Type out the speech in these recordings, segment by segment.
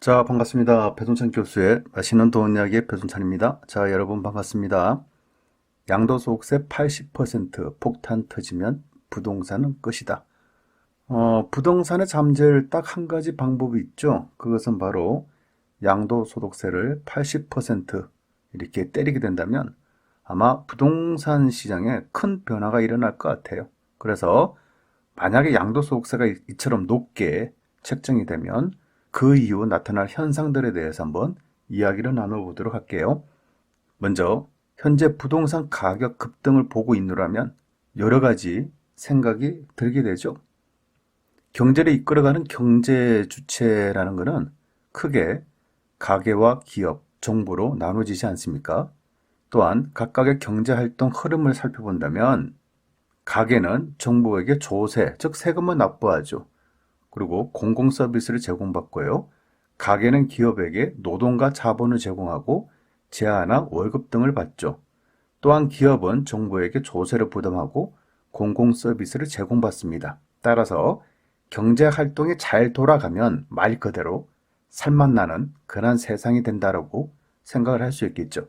자, 반갑습니다. 배순찬 교수의 맛있는 돈 이야기의 배순찬입니다. 자, 여러분 반갑습니다. 양도소득세 80% 폭탄 터지면 부동산은 끝이다. 어, 부동산의 잠재를 딱한 가지 방법이 있죠. 그것은 바로 양도소득세를 80% 이렇게 때리게 된다면 아마 부동산 시장에 큰 변화가 일어날 것 같아요. 그래서 만약에 양도소득세가 이- 이처럼 높게 책정이 되면 그 이후 나타날 현상들에 대해서 한번 이야기를 나눠보도록 할게요. 먼저 현재 부동산 가격 급등을 보고 있노라면 여러 가지 생각이 들게 되죠. 경제를 이끌어가는 경제 주체라는 것은 크게 가계와 기업, 정부로 나눠지지 않습니까? 또한 각각의 경제 활동 흐름을 살펴본다면 가계는 정부에게 조세, 즉 세금을 납부하죠. 그리고 공공 서비스를 제공받고요. 가계는 기업에게 노동과 자본을 제공하고 제한나 월급 등을 받죠. 또한 기업은 정부에게 조세를 부담하고 공공 서비스를 제공받습니다. 따라서 경제 활동이 잘 돌아가면 말 그대로 살맛 나는 그런 세상이 된다라고 생각을 할 수 있겠죠.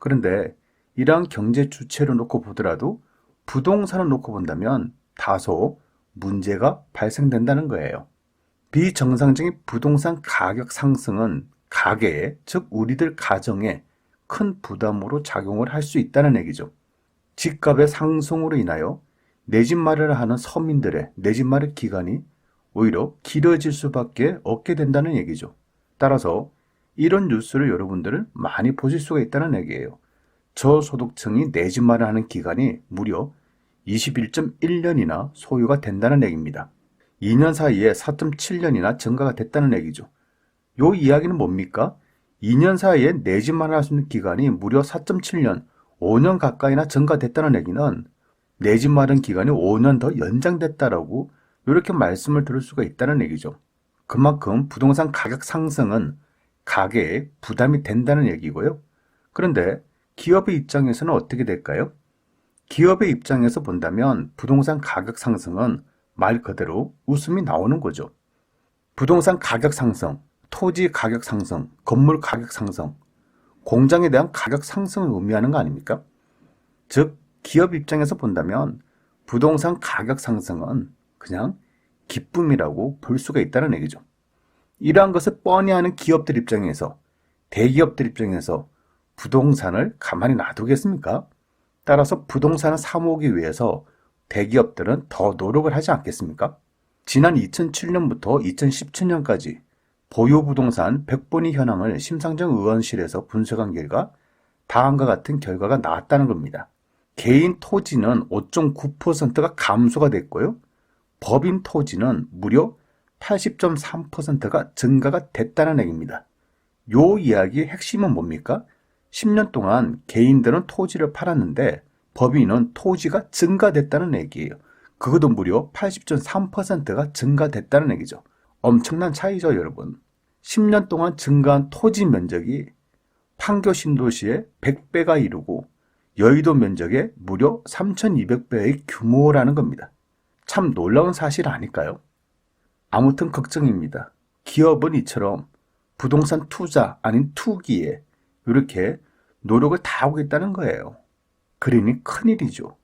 그런데 이러한 경제 주체를 놓고 보더라도 부동산을 놓고 본다면 다소 문제가 발생된다는 거예요. 비정상적인 부동산 가격 상승은 가계에, 즉 우리들 가정에 큰 부담으로 작용을 할 수 있다는 얘기죠. 집값의 상승으로 인하여 내 집 마련을 하는 서민들의 내 집 마련 기간이 오히려 길어질 수밖에 없게 된다는 얘기죠. 따라서 이런 뉴스를 여러분들은 많이 보실 수가 있다는 얘기예요. 저소득층이 내 집 마련하는 기간이 무려 21.1년이나 소요가 된다는 얘기입니다. 2년 사이에 4.7년이나 증가가 됐다는 얘기죠. 요 이야기는 뭡니까? 2년 사이에 내집 마련할 수 있는 기간이 무려 4.7년, 5년 가까이나 증가됐다는 얘기는 내 집 마련 기간이 5년 더 연장됐다라고 이렇게 말씀을 들을 수가 있다는 얘기죠. 그만큼 부동산 가격 상승은 가계에 부담이 된다는 얘기고요. 그런데 기업의 입장에서는 어떻게 될까요? 기업의 입장에서 본다면 부동산 가격 상승은 말 그대로 웃음이 나오는 거죠. 부동산 가격 상승, 토지 가격 상승, 건물 가격 상승, 공장에 대한 가격 상승을 의미하는 거 아닙니까? 즉, 기업 입장에서 본다면 부동산 가격 상승은 그냥 기쁨이라고 볼 수가 있다는 얘기죠. 이러한 것을 뻔히 아는 기업들 입장에서, 대기업들 입장에서 부동산을 가만히 놔두겠습니까? 따라서 부동산을 사모으기 위해서 대기업들은 더 노력을 하지 않겠습니까? 지난 2007년부터 2017년까지 보유 부동산 100번위 현황을 심상정 의원실에서 분석한 결과 다음과 같은 결과가 나왔다는 겁니다. 개인 토지는 5.9%가 감소가 됐고요. 법인 토지는 무려 80.3%가 증가가 됐다는 얘기입니다. 요 이야기의 핵심은 뭡니까? 10년 동안 개인들은 토지를 팔았는데 법인은 토지가 증가됐다는 얘기예요. 그것도 무려 80.3%가 증가됐다는 얘기죠. 엄청난 차이죠, 여러분. 10년 동안 증가한 토지 면적이 판교 신도시의 100배가 이루고 여의도 면적의 무려 3,200배의 규모라는 겁니다. 참 놀라운 사실 아닐까요? 아무튼 걱정입니다. 기업은 이처럼 부동산 투자 아닌 투기에 이렇게 노력을 다하고 있다는 거예요. 그러니 큰일이죠.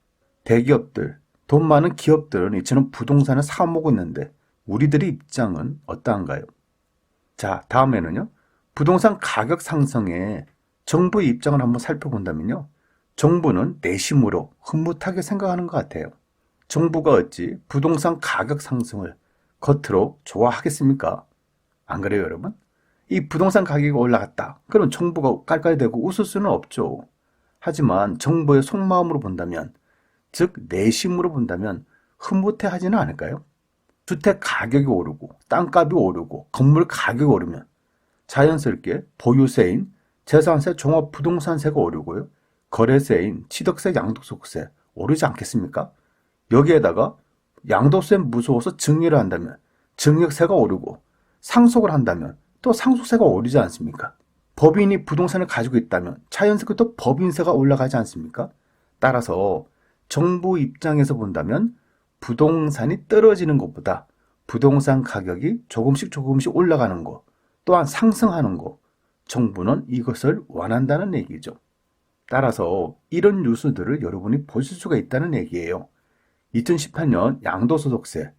대기업들, 돈 많은 기업들은 이처럼 부동산을 사모고 있는데 우리들의 입장은 어떠한가요? 자, 다음에는요. 부동산 가격 상승에 정부의 입장을 한번 살펴본다면요. 정부는 내심으로 흐뭇하게 생각하는 것 같아요. 정부가 어찌 부동산 가격 상승을 겉으로 좋아하겠습니까? 안 그래요, 여러분? 이 부동산 가격이 올라갔다. 그럼 정부가 깔깔대고 웃을 수는 없죠. 하지만 정부의 속마음으로 본다면, 즉 내심으로 본다면 흐뭇해 하지는 않을까요? 주택 가격이 오르고 땅값이 오르고 건물 가격이 오르면 자연스럽게 보유세인 재산세 종합부동산세가 오르고요. 거래세인 취득세 양도소득세 오르지 않겠습니까? 여기에다가 양도세 무서워서 증여를 한다면 증여세가 오르고 상속을 한다면 또 상속세가 오르지 않습니까? 법인이 부동산을 가지고 있다면 자연스럽게 또 법인세가 올라가지 않습니까? 따라서 정부 입장에서 본다면 부동산이 떨어지는 것보다 부동산 가격이 조금씩 조금씩 올라가는 것, 또한 상승하는 거, 정부는 이것을 원한다는 얘기죠. 따라서 이런 뉴스들을 여러분이 보실 수가 있다는 얘기예요. 2018년 양도소득세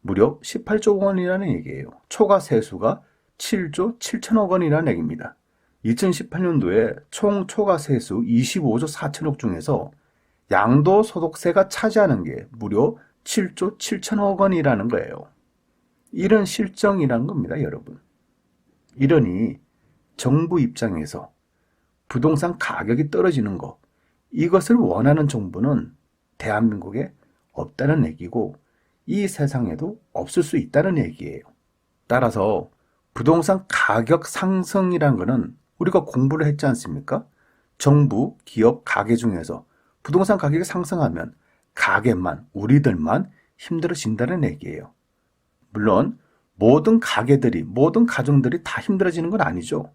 무려 18조 원이라는 얘기예요. 초과 세수가 7조 7천억 원이라는 얘기입니다. 2018년도에 총 초과 세수 25조 4천억 중에서 양도소득세가 차지하는 게 무려 7조 7천억 원이라는 거예요. 이런 실정이란 겁니다, 여러분. 이러니 정부 입장에서 부동산 가격이 떨어지는 것, 이것을 원하는 정부는 대한민국에 없다는 얘기고 이 세상에도 없을 수 있다는 얘기예요. 따라서 부동산 가격 상승이란 것은 우리가 공부를 했지 않습니까? 정부, 기업, 가게 중에서 부동산 가격이 상승하면 가게만, 우리들만 힘들어진다는 얘기예요. 물론 모든 가게들이, 모든 가정들이 다 힘들어지는 건 아니죠.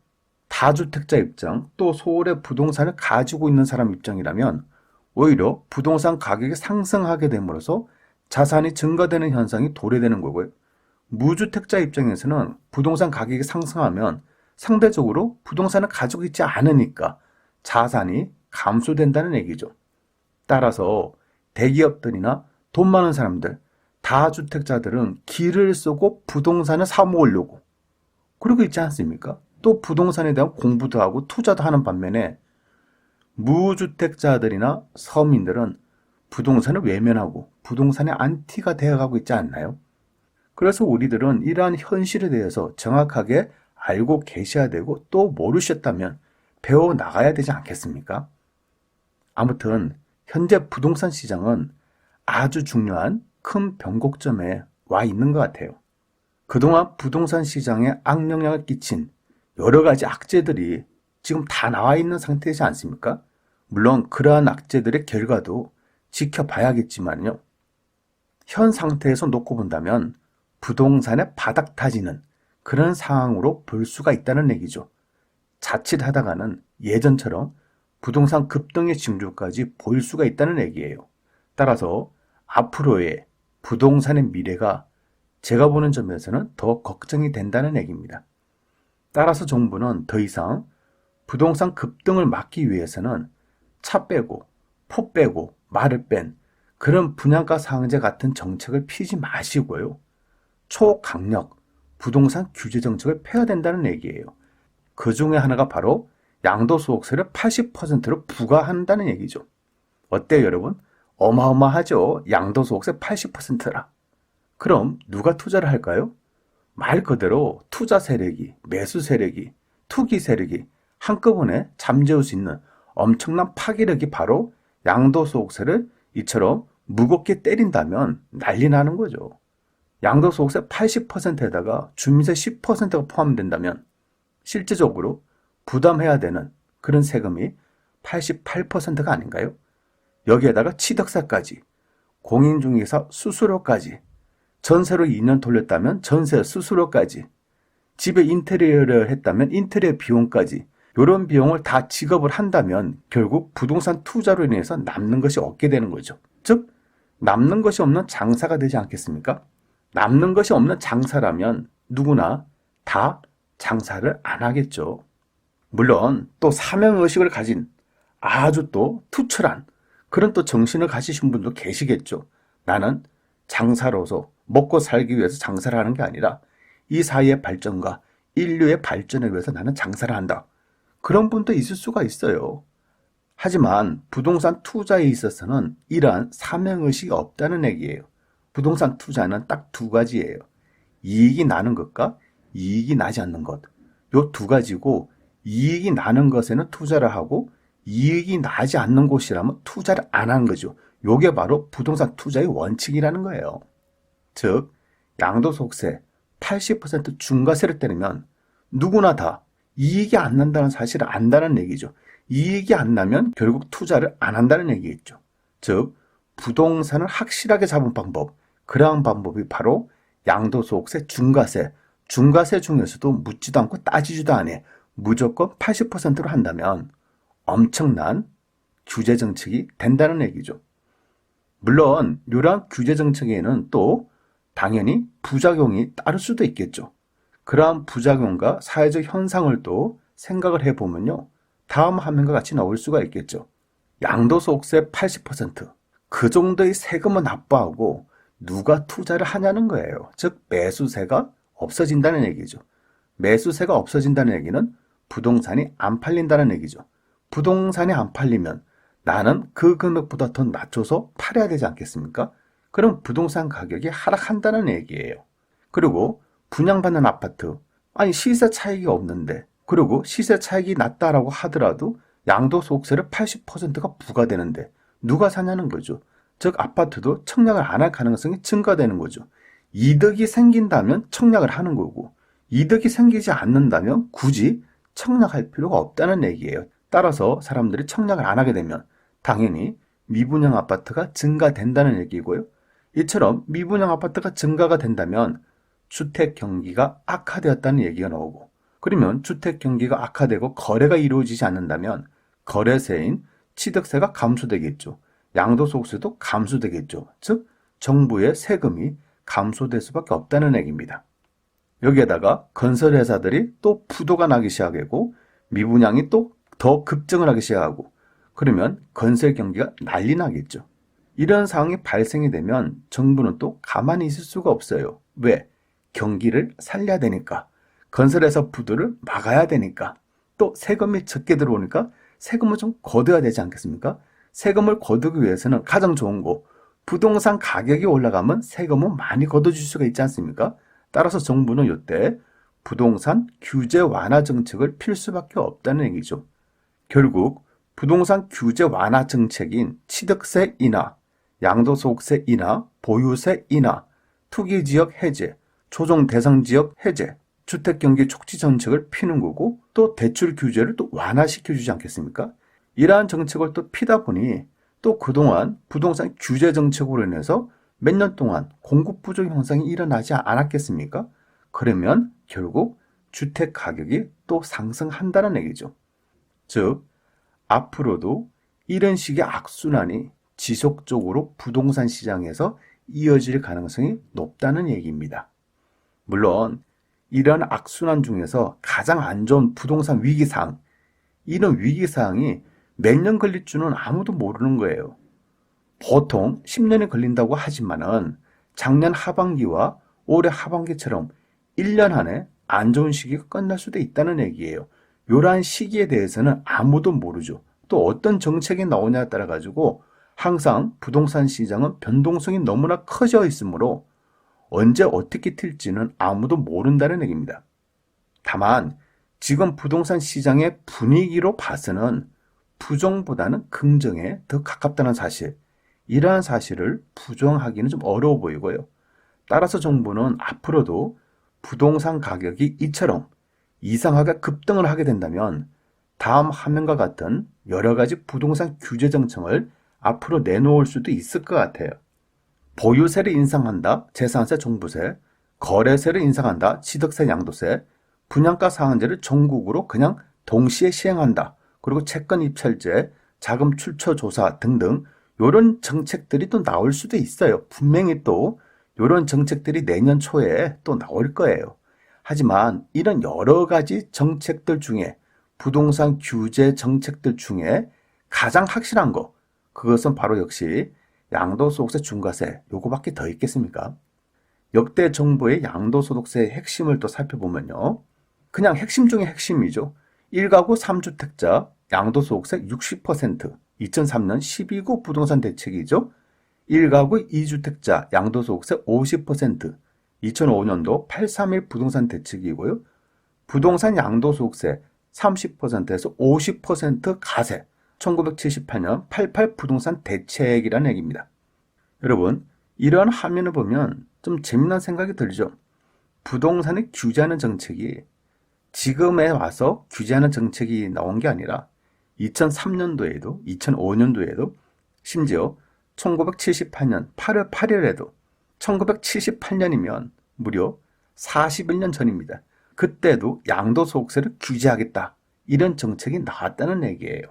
다주택자 입장, 또 서울의 부동산을 가지고 있는 사람 입장이라면 오히려 부동산 가격이 상승하게 됨으로써 자산이 증가되는 현상이 도래되는 거고요. 무주택자 입장에서는 부동산 가격이 상승하면 상대적으로 부동산을 가지고 있지 않으니까 자산이 감소된다는 얘기죠. 따라서 대기업들이나 돈 많은 사람들, 다주택자들은 길을 쓰고 부동산을 사 먹으려고 그러고 있지 않습니까? 또 부동산에 대한 공부도 하고 투자도 하는 반면에 무주택자들이나 서민들은 부동산을 외면하고 부동산의 안티가 되어가고 있지 않나요? 그래서 우리들은 이러한 현실에 대해서 정확하게 알고 계셔야 되고 또 모르셨다면 배워 나가야 되지 않겠습니까? 아무튼 현재 부동산 시장은 아주 중요한 큰 변곡점에 와 있는 것 같아요. 그동안 부동산 시장에 악영향을 끼친 여러 가지 악재들이 지금 다 나와 있는 상태이지 않습니까? 물론 그러한 악재들의 결과도 지켜봐야겠지만요. 현 상태에서 놓고 본다면 부동산의 바닥 타지는 그런 상황으로 볼 수가 있다는 얘기죠. 자칫 하다가는 예전처럼 부동산 급등의 징조까지 보일 수가 있다는 얘기예요. 따라서 앞으로의 부동산의 미래가 제가 보는 점에서는 더 걱정이 된다는 얘기입니다. 따라서 정부는 더 이상 부동산 급등을 막기 위해서는 차 빼고 포 빼고 말을 뺀 그런 분양가 상한제 같은 정책을 피지 마시고요. 초강력 부동산 규제 정책을 펴야 된다는 얘기예요. 그 중에 하나가 바로 양도소득세를 80%로 부과한다는 얘기죠. 어때요, 여러분? 어마어마하죠? 양도소득세 80%라. 그럼 누가 투자를 할까요? 말 그대로 투자 세력이, 매수 세력이, 투기 세력이 한꺼번에 잠재울 수 있는 엄청난 파괴력이 바로 양도소득세를 이처럼 무겁게 때린다면 난리 나는 거죠. 양도소득세 80%에다가 주민세 10%가 포함된다면 실제적으로 부담해야 되는 그런 세금이 88%가 아닌가요? 여기에다가 취득세까지, 공인중개사 수수료까지, 전세로 2년 돌렸다면 전세 수수료까지, 집에 인테리어를 했다면 인테리어 비용까지 이런 비용을 다 지급을 한다면 결국 부동산 투자로 인해서 남는 것이 없게 되는 거죠. 즉 남는 것이 없는 장사가 되지 않겠습니까? 남는 것이 없는 장사라면 누구나 다 장사를 안 하겠죠. 물론 또 사명의식을 가진 아주 또 투철한 그런 또 정신을 가지신 분도 계시겠죠. 나는 장사로서 먹고 살기 위해서 장사를 하는 게 아니라 이 사회의 발전과 인류의 발전을 위해서 나는 장사를 한다. 그런 분도 있을 수가 있어요. 하지만 부동산 투자에 있어서는 이러한 사명의식이 없다는 얘기예요. 부동산 투자는 딱 두 가지예요. 이익이 나는 것과 이익이 나지 않는 것. 요 두 가지고 이익이 나는 것에는 투자를 하고 이익이 나지 않는 곳이라면 투자를 안 하는 거죠. 요게 바로 부동산 투자의 원칙이라는 거예요. 즉, 양도소득세 80% 중과세를 때리면 누구나 다 이익이 안 난다는 사실을 안다는 얘기죠. 이익이 안 나면 결국 투자를 안 한다는 얘기겠죠. 즉, 부동산을 확실하게 잡은 방법, 그러한 방법이 바로 양도소득세 중과세, 중과세 중에서도 묻지도 않고 따지지도 않아 무조건 80%로 한다면 엄청난 규제 정책이 된다는 얘기죠. 물론 이러한 규제 정책에는 또 당연히 부작용이 따를 수도 있겠죠. 그러한 부작용과 사회적 현상을 또 생각을 해보면요. 다음 화면과 같이 나올 수가 있겠죠. 양도소득세 80%. 그 정도의 세금은 납부하고 누가 투자를 하냐는 거예요. 즉, 매수세가 없어진다는 얘기죠. 매수세가 없어진다는 얘기는 부동산이 안 팔린다는 얘기죠. 부동산이 안 팔리면 나는 그 금액보다 더 낮춰서 팔아야 되지 않겠습니까? 그럼 부동산 가격이 하락한다는 얘기예요. 그리고 분양받는 아파트, 아니 시세 차익이 없는데, 그리고 시세 차익이 낮다라고 하더라도 양도소득세를 80%가 부과되는데 누가 사냐는 거죠. 즉 아파트도 청약을 안 할 가능성이 증가되는 거죠. 이득이 생긴다면 청약을 하는 거고 이득이 생기지 않는다면 굳이 청약할 필요가 없다는 얘기예요. 따라서 사람들이 청약을 안 하게 되면 당연히 미분양 아파트가 증가된다는 얘기고요. 이처럼 미분양 아파트가 증가가 된다면 주택 경기가 악화되었다는 얘기가 나오고 그러면 주택 경기가 악화되고 거래가 이루어지지 않는다면 거래세인 취득세가 감소되겠죠. 양도소득세도 감소되겠죠. 즉 정부의 세금이 감소될 수밖에 없다는 얘기입니다. 여기에다가 건설회사들이 또 부도가 나기 시작하고 미분양이 또 더 급증을 하기 시작하고 그러면 건설 경기가 난리 나겠죠. 이런 상황이 발생이 되면 정부는 또 가만히 있을 수가 없어요. 왜? 경기를 살려야 되니까. 건설회사 부도를 막아야 되니까. 또 세금이 적게 들어오니까 세금을 좀 거둬야 되지 않겠습니까? 세금을 거두기 위해서는 가장 좋은 거 부동산 가격이 올라가면 세금은 많이 걷어줄 수가 있지 않습니까? 따라서 정부는 이때 부동산 규제 완화 정책을 필 수밖에 없다는 얘기죠. 결국 부동산 규제 완화 정책인 취득세 인하, 양도소득세 인하, 보유세 인하, 투기지역 해제, 조정 대상 지역 해제, 주택경기 촉지 정책을 피는 거고 또 대출 규제를 또 완화시켜 주지 않겠습니까? 이러한 정책을 또 피다 보니 또 그동안 부동산 규제 정책으로 인해서 몇 년 동안 공급 부족 현상이 일어나지 않았겠습니까? 그러면 결국 주택 가격이 또 상승한다는 얘기죠. 즉, 앞으로도 이런 식의 악순환이 지속적으로 부동산 시장에서 이어질 가능성이 높다는 얘기입니다. 물론, 이러한 악순환 중에서 가장 안 좋은 부동산 위기상, 이런 위기사항이 몇 년 걸릴 줄은 아무도 모르는 거예요. 보통 10년이 걸린다고 하지만은 작년 하반기와 올해 하반기처럼 1년 안에 안 좋은 시기가 끝날 수도 있다는 얘기예요. 이러한 시기에 대해서는 아무도 모르죠. 또 어떤 정책이 나오냐에 따라 가지고 항상 부동산 시장은 변동성이 너무나 커져 있으므로 언제 어떻게 튈지는 아무도 모른다는 얘기입니다. 다만 지금 부동산 시장의 분위기로 봐서는 부정보다는 긍정에 더 가깝다는 사실, 이러한 사실을 부정하기는 좀 어려워 보이고요. 따라서 정부는 앞으로도 부동산 가격이 이처럼 이상하게 급등을 하게 된다면 다음 화면과 같은 여러 가지 부동산 규제 정책을 앞으로 내놓을 수도 있을 것 같아요. 보유세를 인상한다, 재산세 종부세, 거래세를 인상한다, 취득세 양도세, 분양가 상한제를 전국으로 그냥 동시에 시행한다. 그리고 채권 입찰제, 자금 출처 조사 등등 이런 정책들이 또 나올 수도 있어요. 분명히 또 이런 정책들이 내년 초에 또 나올 거예요. 하지만 이런 여러 가지 정책들 중에 부동산 규제 정책들 중에 가장 확실한 거 그것은 바로 역시 양도소득세 중과세 요거밖에 더 있겠습니까? 역대 정부의 양도소득세의 핵심을 또 살펴보면요. 그냥 핵심 중에 핵심이죠. 1가구 3주택자 양도소득세 60% 2003년 12구 부동산 대책이죠. 1가구 2주택자 양도소득세 50% 2005년도 831 부동산 대책이고요. 부동산 양도소득세 30%에서 50% 가세 1978년 88 부동산 대책이라는 얘기입니다. 여러분 이러한 화면을 보면 좀 재미난 생각이 들죠. 부동산을 규제하는 정책이 지금에 와서 규제하는 정책이 나온 게 아니라 2003년도에도 2005년도에도 심지어 1978년 8월 8일에도 1978년이면 무려 41년 전입니다. 그때도 양도소득세를 규제하겠다. 이런 정책이 나왔다는 얘기예요.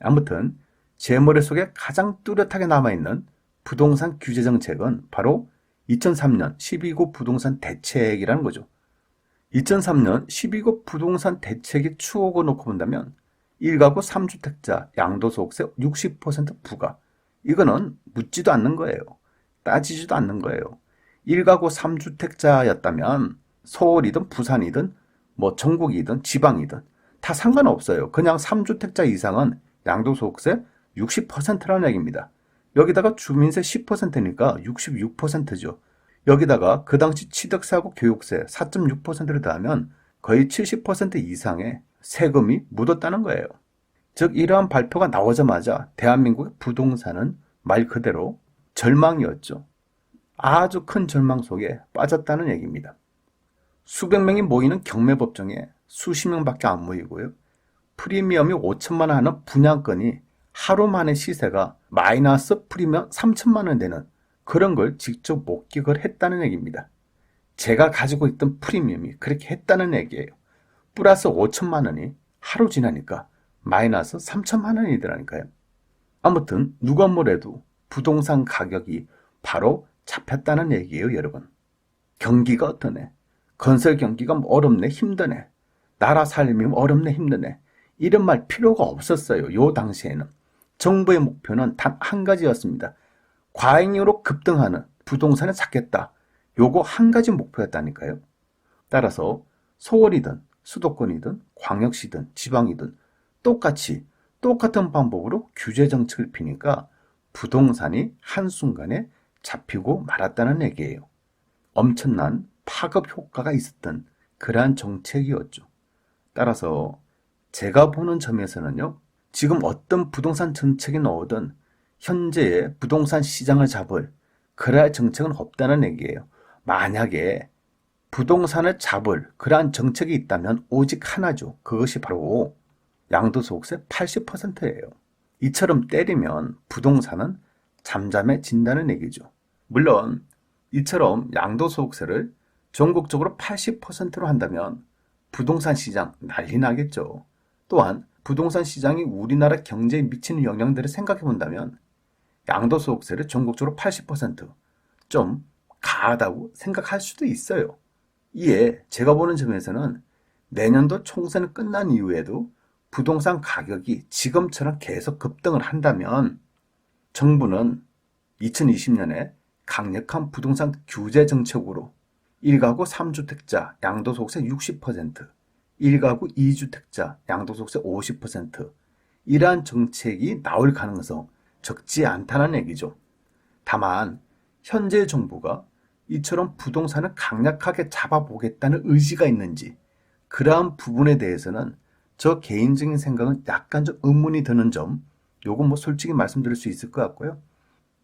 아무튼 제 머릿속에 가장 뚜렷하게 남아있는 부동산 규제 정책은 바로 2003년 12구 부동산 대책이라는 거죠. 2003년 12급 부동산 대책의 추억을 놓고 본다면 1가구 3주택자 양도소득세 60% 부과 이거는 묻지도 않는 거예요. 따지지도 않는 거예요. 1가구 3주택자였다면 서울이든 부산이든 뭐 전국이든 지방이든 다 상관없어요. 그냥 3주택자 이상은 양도소득세 60%라는 얘기입니다. 여기다가 주민세 10%니까 66%죠. 여기다가 그 당시 취득세하고 교육세 4.6%를 더하면 거의 70% 이상의 세금이 묻었다는 거예요. 즉 이러한 발표가 나오자마자 대한민국의 부동산은 말 그대로 절망이었죠. 아주 큰 절망 속에 빠졌다는 얘기입니다. 수백 명이 모이는 경매법정에 수십 명밖에 안 모이고요. 프리미엄이 5천만 원 하는 분양권이 하루 만에 시세가 마이너스 프리미엄 3천만 원 되는 그런 걸 직접 목격을 했다는 얘기입니다. 제가 가지고 있던 프리미엄이 그렇게 했다는 얘기예요. 플러스 5천만 원이 하루 지나니까 마이너스 3천만 원이더라니까요. 아무튼 누가 뭐래도 부동산 가격이 바로 잡혔다는 얘기예요, 여러분. 경기가 어떠네? 건설 경기가 어렵네, 힘드네. 나라 살림이 어렵네, 힘드네. 이런 말 필요가 없었어요, 요 당시에는. 정부의 목표는 단 한 가지였습니다. 과잉으로 급등하는 부동산을 찾겠다. 요거 한 가지 목표였다니까요. 따라서 서울이든 수도권이든 광역시든 지방이든 똑같이 똑같은 방법으로 규제 정책을 피니까 부동산이 한순간에 잡히고 말았다는 얘기예요. 엄청난 파급 효과가 있었던 그러한 정책이었죠. 따라서 제가 보는 점에서는요, 지금 어떤 부동산 정책이 나오든 현재의 부동산 시장을 잡을 그러한 정책은 없다는 얘기예요. 만약에 부동산을 잡을 그러한 정책이 있다면 오직 하나죠. 그것이 바로 양도소득세 80%예요. 이처럼 때리면 부동산은 잠잠해진다는 얘기죠. 물론 이처럼 양도소득세를 전국적으로 80%로 한다면 부동산 시장 난리 나겠죠. 또한 부동산 시장이 우리나라 경제에 미치는 영향들을 생각해 본다면 양도소득세를 전국적으로 80%좀 가하다고 생각할 수도 있어요. 이에 제가 보는 점에서는 내년도 총선이 끝난 이후에도 부동산 가격이 지금처럼 계속 급등을 한다면 정부는 2020년에 강력한 부동산 규제 정책으로 1가구 3주택자 양도소득세 60%, 1가구 2주택자 양도소득세 50% 이러한 정책이 나올 가능성 적지 않다는 얘기죠. 다만 현재 정부가 이처럼 부동산을 강력하게 잡아보겠다는 의지가 있는지 그러한 부분에 대해서는 저 개인적인 생각은 약간 좀 의문이 드는 점 요건 뭐 솔직히 말씀드릴 수 있을 것 같고요.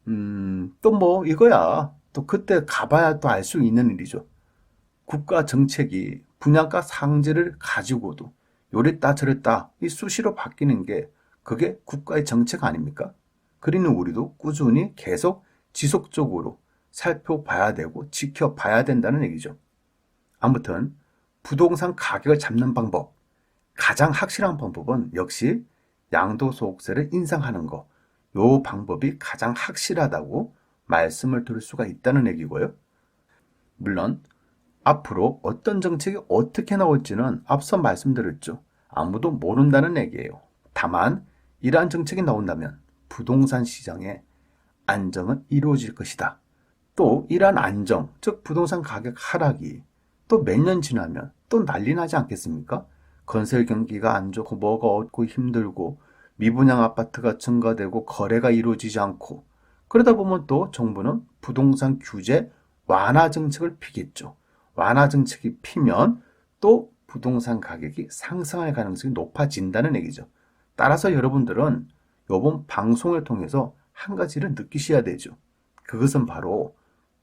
음, 또 뭐 이거야. 또 그때 가봐야 또 알 수 있는 일이죠. 국가 정책이 분양가 상제를 가지고도 요랬다 저랬다 이 수시로 바뀌는 게 그게 국가의 정책 아닙니까? 그리는 우리도 꾸준히 계속 지속적으로 살펴봐야 되고 지켜봐야 된다는 얘기죠. 아무튼 부동산 가격을 잡는 방법, 가장 확실한 방법은 역시 양도소득세를 인상하는 거. 요 방법이 가장 확실하다고 말씀을 드릴 수가 있다는 얘기고요. 물론 앞으로 어떤 정책이 어떻게 나올지는 앞서 말씀드렸죠. 아무도 모른다는 얘기예요. 다만 이러한 정책이 나온다면 부동산 시장에 안정은 이루어질 것이다. 또 이러한 안정, 즉 부동산 가격 하락이 또 몇 년 지나면 또 난리 나지 않겠습니까? 건설 경기가 안 좋고 뭐가 얻고 힘들고 미분양 아파트가 증가되고 거래가 이루어지지 않고 그러다 보면 또 정부는 부동산 규제 완화 정책을 피겠죠. 완화 정책이 피면 또 부동산 가격이 상승할 가능성이 높아진다는 얘기죠. 따라서 여러분들은 이번 방송을 통해서 한 가지를 느끼셔야 되죠. 그것은 바로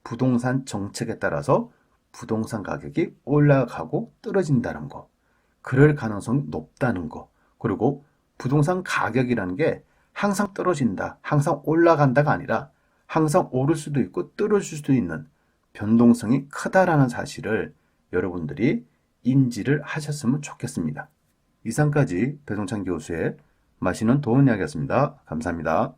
부동산 정책에 따라서 부동산 가격이 올라가고 떨어진다는 거. 그럴 가능성이 높다는 거. 그리고 부동산 가격이라는 게 항상 떨어진다, 항상 올라간다가 아니라 항상 오를 수도 있고 떨어질 수도 있는 변동성이 크다라는 사실을 여러분들이 인지를 하셨으면 좋겠습니다. 이상까지 배동찬 교수의 마시는 도움 이야기였습니다. 감사합니다.